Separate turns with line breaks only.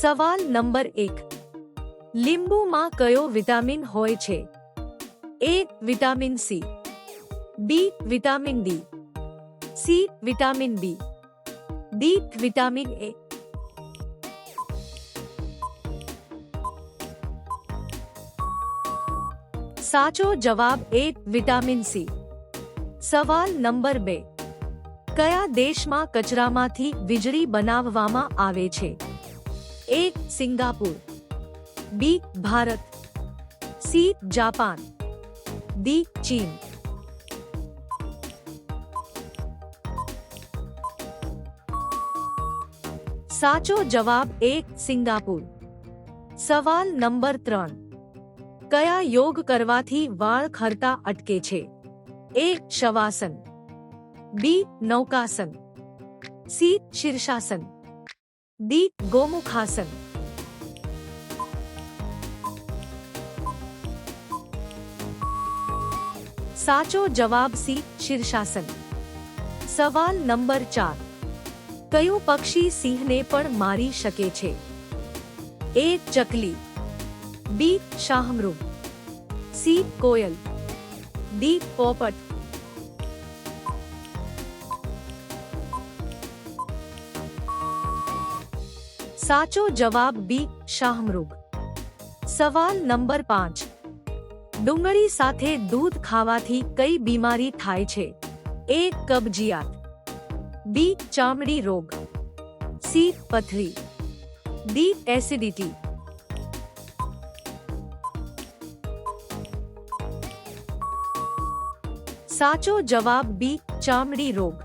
સવાલ નંબર એક લીંબુમાં કયો વિટામિન હોય છે A vitamin C B vitamin D C vitamin B D vitamin A સાચો જવાબ એ વિટામિન સી સવાલ નંબર બે કયા દેશમાં કચરામાંથી વીજળી બનાવવામાં આવે છે A Singapore B Bharat C Japan D ચીન સાચો જવાબ એ સિંગાપુર સવાલ નંબર ત્રણ કયા યોગ કરવાથી વાળ ખરતા અટકે છે એ શવાસન બી નૌકાસન સી શીર્ષાસન ડી ગોમુખાસન સાચો જવાબ સી શીર્ષાસન સવાલ નંબર ચાર કયું પક્ષી સિંહને પણ મારી શકે છે એ ચકલી બી શાહમૃગ સી કોયલ ડી પોપટ સાચો જવાબ બી શાહમૃગ સવાલ નંબર પાંચ ડુંગળી સાથે દૂધ ખાવાથી કઈ બીમારી થાય છે એ કબજિયાત બી ચામડી રોગ સી પથરી ડી એસિડિટી સાચો જવાબ બી ચામડી રોગ